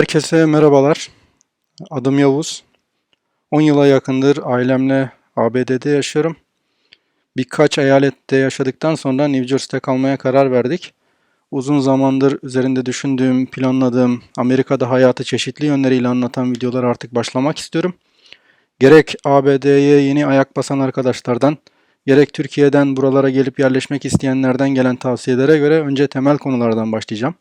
Herkese merhabalar. Adım Yavuz. 10 yıla yakındır ailemle ABD'de yaşıyorum. Birkaç eyalette yaşadıktan sonra New Jersey'de kalmaya karar verdik. Uzun zamandır üzerinde düşündüğüm, planladığım, Amerika'da hayatı çeşitli yönleriyle anlatan videolar artık başlamak istiyorum. Gerek ABD'ye yeni ayak basan arkadaşlardan, gerek Türkiye'den buralara gelip yerleşmek isteyenlerden gelen tavsiyelere göre önce temel konulardan başlayacağım.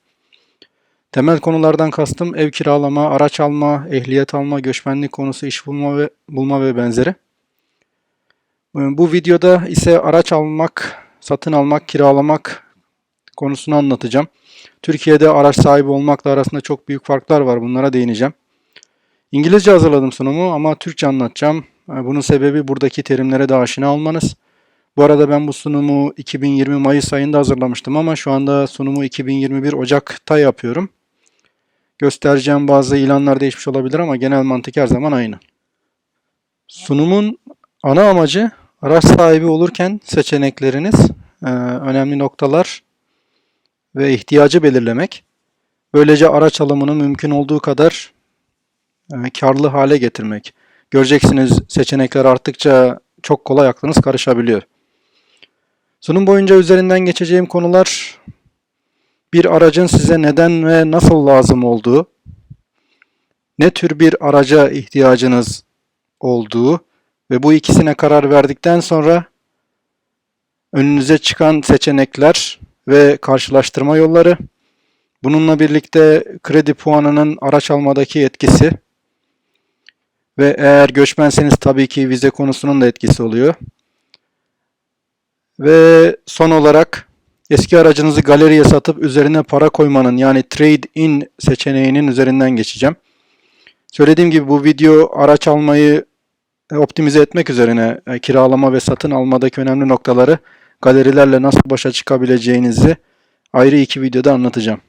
Temel konulardan kastım ev kiralama, araç alma, ehliyet alma, göçmenlik konusu, iş bulma ve bulma ve benzeri. Bu videoda ise araç almak, satın almak, kiralamak konusunu anlatacağım. Türkiye'de araç sahibi olmakla arasında çok büyük farklar var. Bunlara değineceğim. İngilizce hazırladım sunumu ama Türkçe anlatacağım. Bunun sebebi buradaki terimlere de aşina olmanız. Bu arada ben bu sunumu 2020 Mayıs ayında hazırlamıştım ama şu anda sunumu 2021 Ocak'ta yapıyorum. Göstereceğim bazı ilanlar değişmiş olabilir ama genel mantık her zaman aynı. Sunumun ana amacı araç sahibi olurken seçenekleriniz, e, önemli noktalar ve ihtiyacı belirlemek. Böylece araç alımını mümkün olduğu kadar e, karlı hale getirmek. Göreceksiniz seçenekler arttıkça çok kolay aklınız karışabiliyor. Sunum boyunca üzerinden geçeceğim konular bir aracın size neden ve nasıl lazım olduğu, ne tür bir araca ihtiyacınız olduğu ve bu ikisine karar verdikten sonra önünüze çıkan seçenekler ve karşılaştırma yolları, bununla birlikte kredi puanının araç almadaki etkisi ve eğer göçmenseniz tabii ki vize konusunun da etkisi oluyor. Ve son olarak eski aracınızı galeriye satıp üzerine para koymanın yani trade-in seçeneğinin üzerinden geçeceğim. Söylediğim gibi bu video araç almayı optimize etmek üzerine e, kiralama ve satın almadaki önemli noktaları galerilerle nasıl başa çıkabileceğinizi ayrı iki videoda anlatacağım.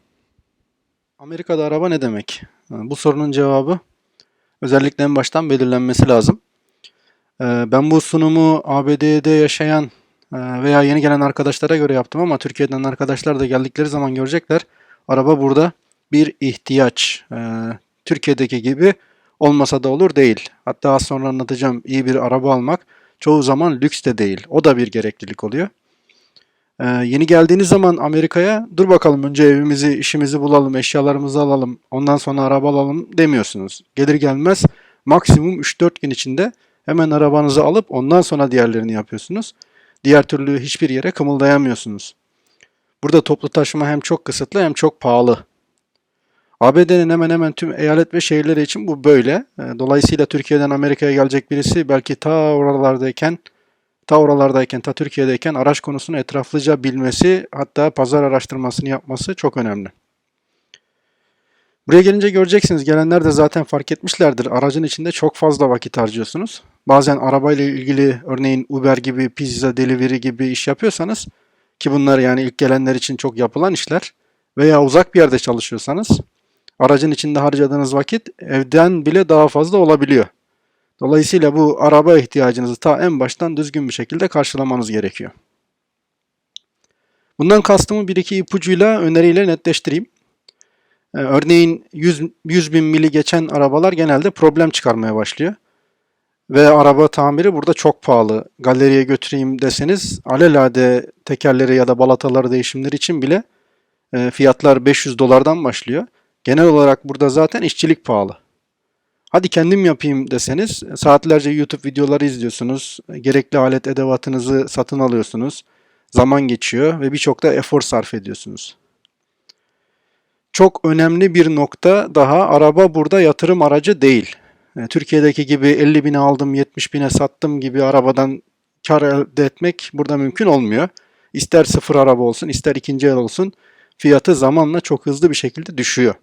Amerika'da araba ne demek? Bu sorunun cevabı özellikle en baştan belirlenmesi lazım. E, Ben bu sunumu ABD'de yaşayan e, veya yeni gelen arkadaşlara göre yaptım ama Türkiye'den arkadaşlar da geldikleri zaman görecekler. Araba burada bir ihtiyaç. E, Türkiye'deki gibi olmasa da olur değil. Hatta az sonra anlatacağım iyi bir araba almak çoğu zaman lüks de değil. O da bir gereklilik oluyor. Ee, yeni geldiğiniz zaman Amerika'ya dur bakalım önce evimizi, işimizi bulalım, eşyalarımızı alalım, ondan sonra araba alalım demiyorsunuz. Gelir gelmez maksimum 3-4 gün içinde hemen arabanızı alıp ondan sonra diğerlerini yapıyorsunuz. Diğer türlü hiçbir yere kımıldayamıyorsunuz. Burada toplu taşıma hem çok kısıtlı hem çok pahalı. ABD'nin hemen hemen tüm eyalet ve şehirleri için bu böyle. E, Dolayısıyla Türkiye'den Amerika'ya gelecek birisi belki ta oralardayken, ta oralardayken, ta Türkiye'deyken araç konusunu etraflıca bilmesi, hatta pazar araştırmasını yapması çok önemli. Buraya gelince göreceksiniz, gelenler de zaten fark etmişlerdir. Aracın içinde çok fazla vakit harcıyorsunuz. Bazen arabayla ilgili örneğin Uber gibi, pizza delivery gibi iş yapıyorsanız ki bunlar yani ilk gelenler için çok yapılan işler veya uzak bir yerde çalışıyorsanız aracın içinde harcadığınız vakit evden bile daha fazla olabiliyor. Dolayısıyla bu araba ihtiyacınızı ta en baştan düzgün bir şekilde karşılamanız gerekiyor. Bundan kastımı bir iki ipucuyla öneriyle netleştireyim. Ee, örneğin 100, 100 bin mili geçen arabalar genelde problem çıkarmaya başlıyor. Ve araba tamiri burada çok pahalı. Galeriye götüreyim deseniz alelade tekerleri ya da balataları değişimleri için bile e, fiyatlar 500 dolardan başlıyor. Genel olarak burada zaten işçilik pahalı. Hadi kendim yapayım deseniz saatlerce YouTube videoları izliyorsunuz. Gerekli alet edevatınızı satın alıyorsunuz. Zaman geçiyor ve birçok da efor sarf ediyorsunuz. Çok önemli bir nokta daha araba burada yatırım aracı değil. E, Türkiye'deki gibi 50 bine aldım 70 bine sattım gibi arabadan kar elde etmek burada mümkün olmuyor. İster sıfır araba olsun ister ikinci el olsun fiyatı zamanla çok hızlı bir şekilde düşüyor.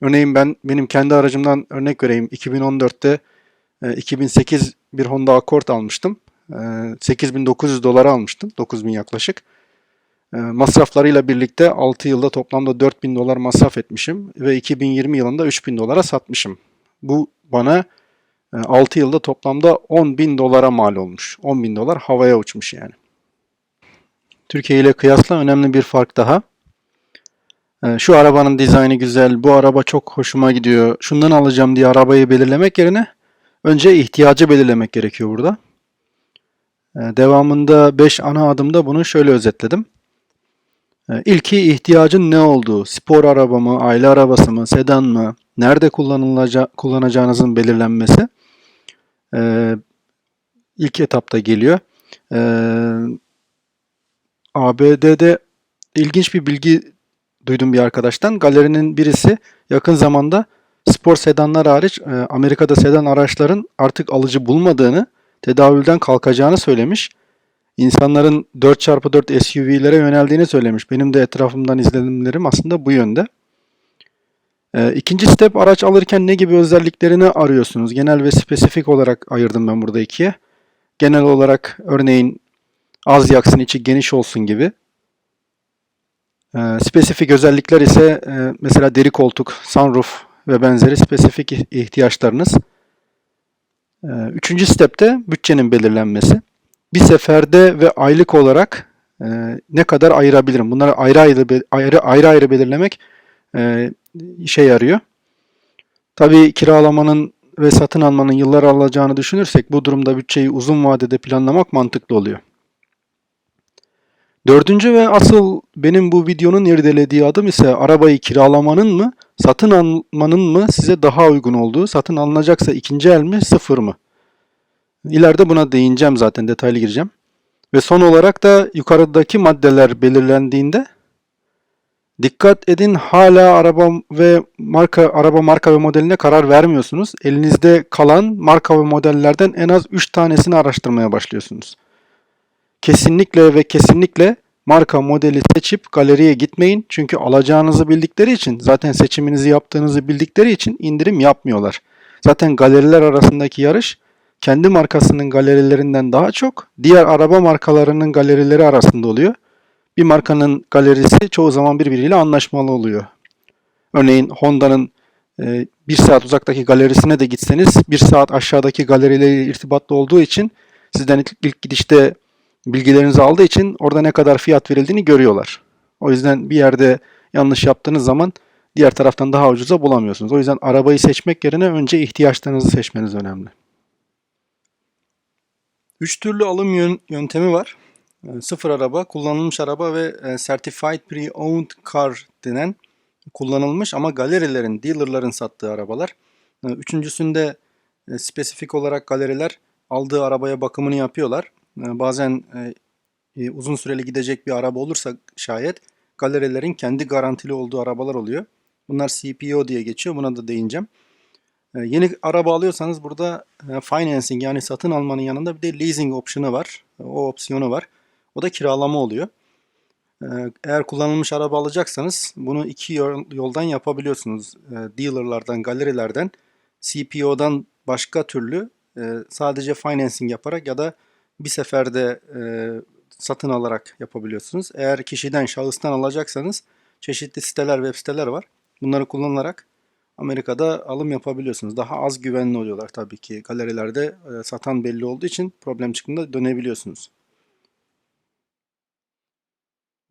Örneğin ben benim kendi aracımdan örnek vereyim. 2014'te 2008 e, bir Honda Accord almıştım. 8900 e, dolara almıştım. 9000 yaklaşık. E, masraflarıyla birlikte 6 yılda toplamda 4000 dolar masraf etmişim ve 2020 yılında 3000 dolara satmışım. Bu bana 6 yılda toplamda 10 bin dolara mal olmuş. 10 bin dolar havaya uçmuş yani. Türkiye ile kıyasla önemli bir fark daha. e, şu arabanın dizaynı güzel, bu araba çok hoşuma gidiyor, şundan alacağım diye arabayı belirlemek yerine önce ihtiyacı belirlemek gerekiyor burada. E, Devamında 5 ana adımda bunu şöyle özetledim. E, İlki ihtiyacın ne olduğu, spor araba mı, aile arabası mı, sedan mı, nerede kullanılaca- kullanacağınızın belirlenmesi e, ilk etapta geliyor. E, ABD'de ilginç bir bilgi duydum bir arkadaştan. Galerinin birisi yakın zamanda spor sedanlar hariç e, Amerika'da sedan araçların artık alıcı bulmadığını, tedavülden kalkacağını söylemiş. İnsanların 4x4 SUV'lere yöneldiğini söylemiş. Benim de etrafımdan izlenimlerim aslında bu yönde. E, İkinci step araç alırken ne gibi özelliklerini arıyorsunuz? Genel ve spesifik olarak ayırdım ben burada ikiye. Genel olarak örneğin az yaksın içi geniş olsun gibi. Ee, spesifik özellikler ise e, mesela deri koltuk, sunroof ve benzeri spesifik ih- ihtiyaçlarınız. Ee, üçüncü stepte bütçenin belirlenmesi. Bir seferde ve aylık olarak e, ne kadar ayırabilirim? Bunları ayrı ayrı ayrı ayrı, ayrı belirlemek e, işe yarıyor. Tabii kiralamanın ve satın almanın yıllar alacağını düşünürsek bu durumda bütçeyi uzun vadede planlamak mantıklı oluyor. Dördüncü ve asıl benim bu videonun irdelediği adım ise arabayı kiralamanın mı, satın almanın mı size daha uygun olduğu, satın alınacaksa ikinci el mi, sıfır mı? İleride buna değineceğim zaten, detaylı gireceğim. Ve son olarak da yukarıdaki maddeler belirlendiğinde dikkat edin hala araba ve marka araba marka ve modeline karar vermiyorsunuz. Elinizde kalan marka ve modellerden en az 3 tanesini araştırmaya başlıyorsunuz. Kesinlikle ve kesinlikle marka modeli seçip galeriye gitmeyin. Çünkü alacağınızı bildikleri için, zaten seçiminizi yaptığınızı bildikleri için indirim yapmıyorlar. Zaten galeriler arasındaki yarış kendi markasının galerilerinden daha çok diğer araba markalarının galerileri arasında oluyor. Bir markanın galerisi çoğu zaman birbiriyle anlaşmalı oluyor. Örneğin Honda'nın e, bir saat uzaktaki galerisine de gitseniz bir saat aşağıdaki galeriyle irtibatlı olduğu için sizden ilk, ilk gidişte bilgilerinizi aldığı için orada ne kadar fiyat verildiğini görüyorlar. O yüzden bir yerde yanlış yaptığınız zaman diğer taraftan daha ucuza bulamıyorsunuz. O yüzden arabayı seçmek yerine önce ihtiyaçlarınızı seçmeniz önemli. Üç türlü alım yön- yöntemi var. E, Sıfır araba, kullanılmış araba ve e, Certified Pre-Owned Car denen kullanılmış ama galerilerin, dealerların sattığı arabalar. E, Üçüncüsünde e, spesifik olarak galeriler aldığı arabaya bakımını yapıyorlar. E, Bazen e, uzun süreli gidecek bir araba olursa şayet galerilerin kendi garantili olduğu arabalar oluyor. Bunlar CPO diye geçiyor. Buna da değineceğim. E, Yeni araba alıyorsanız burada e, financing yani satın almanın yanında bir de leasing opsiyonu var. E, O opsiyonu var. O da kiralama oluyor. E, Eğer kullanılmış araba alacaksanız bunu iki yol- yoldan yapabiliyorsunuz. E, Dealerlardan, galerilerden, CPO'dan başka türlü e, sadece financing yaparak ya da bir seferde satın alarak yapabiliyorsunuz. Eğer kişiden, şahıstan alacaksanız çeşitli siteler, web siteler var. Bunları kullanarak Amerika'da alım yapabiliyorsunuz. Daha az güvenli oluyorlar tabii ki. Galerilerde e, satan belli olduğu için problem çıktığında dönebiliyorsunuz.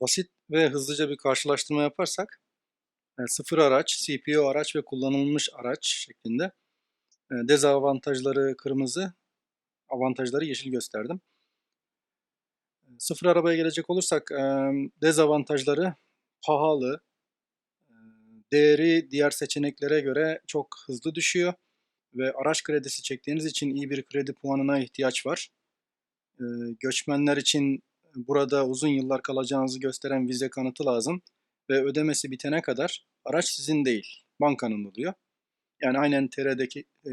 Basit ve hızlıca bir karşılaştırma yaparsak e, sıfır araç, CPO araç ve kullanılmış araç şeklinde e, dezavantajları kırmızı, avantajları yeşil gösterdim. Sıfır arabaya gelecek olursak dezavantajları pahalı, değeri diğer seçeneklere göre çok hızlı düşüyor ve araç kredisi çektiğiniz için iyi bir kredi puanına ihtiyaç var. E, Göçmenler için burada uzun yıllar kalacağınızı gösteren vize kanıtı lazım ve ödemesi bitene kadar araç sizin değil, bankanın oluyor. Yani aynen TR'deki, e,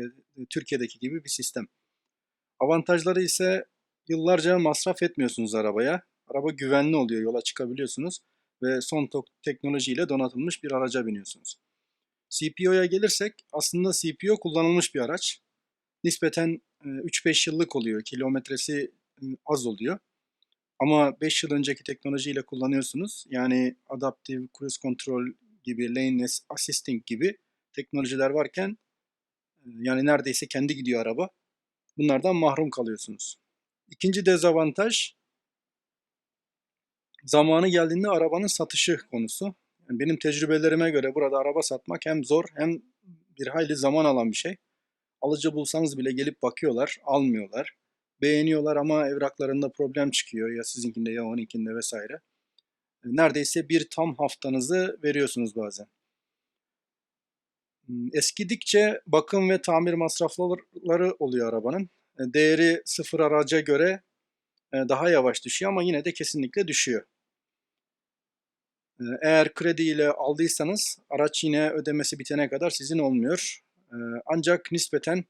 Türkiye'deki gibi bir sistem. Avantajları ise yıllarca masraf etmiyorsunuz arabaya. Araba güvenli oluyor, yola çıkabiliyorsunuz ve son teknolojiyle donatılmış bir araca biniyorsunuz. CPO'ya gelirsek aslında CPO kullanılmış bir araç. Nispeten e, 3-5 yıllık oluyor, kilometresi e, az oluyor. Ama 5 yıl önceki teknolojiyle kullanıyorsunuz. Yani Adaptive Cruise Control gibi, Lane Assisting gibi teknolojiler varken e, yani neredeyse kendi gidiyor araba. Bunlardan mahrum kalıyorsunuz. İkinci dezavantaj zamanı geldiğinde arabanın satışı konusu. Yani benim tecrübelerime göre burada araba satmak hem zor hem bir hayli zaman alan bir şey. Alıcı bulsanız bile gelip bakıyorlar, almıyorlar. Beğeniyorlar ama evraklarında problem çıkıyor ya sizinkinde ya onunkinde vesaire. Neredeyse bir tam haftanızı veriyorsunuz bazen. Hmm, Eskidikçe bakım ve tamir masrafları oluyor arabanın. E, Değeri sıfır araca göre e, daha yavaş düşüyor ama yine de kesinlikle düşüyor. E, Eğer krediyle aldıysanız araç yine ödemesi bitene kadar sizin olmuyor. E, Ancak nispeten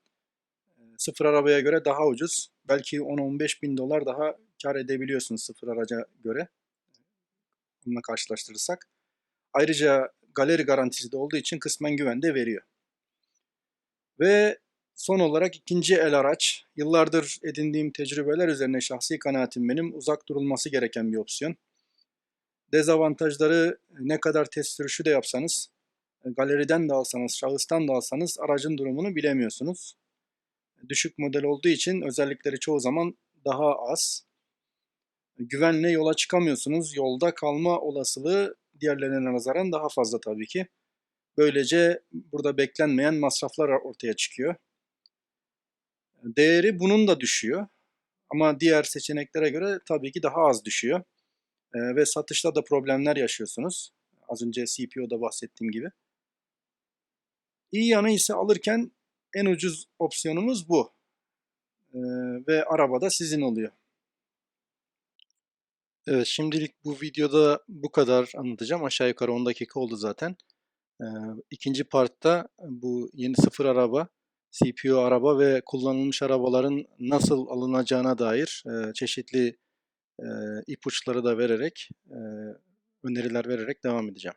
e, sıfır arabaya göre daha ucuz. Belki 10-15 bin dolar daha kar edebiliyorsunuz sıfır araca göre. Bununla karşılaştırırsak. Ayrıca galeri garantisi de olduğu için kısmen güven de veriyor. Ve son olarak ikinci el araç. Yıllardır edindiğim tecrübeler üzerine şahsi kanaatim benim uzak durulması gereken bir opsiyon. Dezavantajları ne kadar test sürüşü de yapsanız, galeriden de alsanız, şahıstan da alsanız aracın durumunu bilemiyorsunuz. Düşük model olduğu için özellikleri çoğu zaman daha az. Güvenle yola çıkamıyorsunuz. Yolda kalma olasılığı diğerlerine nazaran daha fazla tabii ki. Böylece burada beklenmeyen masraflar ortaya çıkıyor. Değeri bunun da düşüyor. Ama diğer seçeneklere göre tabii ki daha az düşüyor. Ve satışta da problemler yaşıyorsunuz. Az önce CPO'da bahsettiğim gibi. İyi yanı ise alırken en ucuz opsiyonumuz bu. Ee, ve araba da sizin oluyor. Evet, şimdilik bu videoda bu kadar anlatacağım. Aşağı yukarı 10 dakika oldu zaten. Ee, ikinci partta bu yeni sıfır araba, CPO araba ve kullanılmış arabaların nasıl alınacağına dair e, çeşitli e, ipuçları da vererek, öneriler vererek devam edeceğim.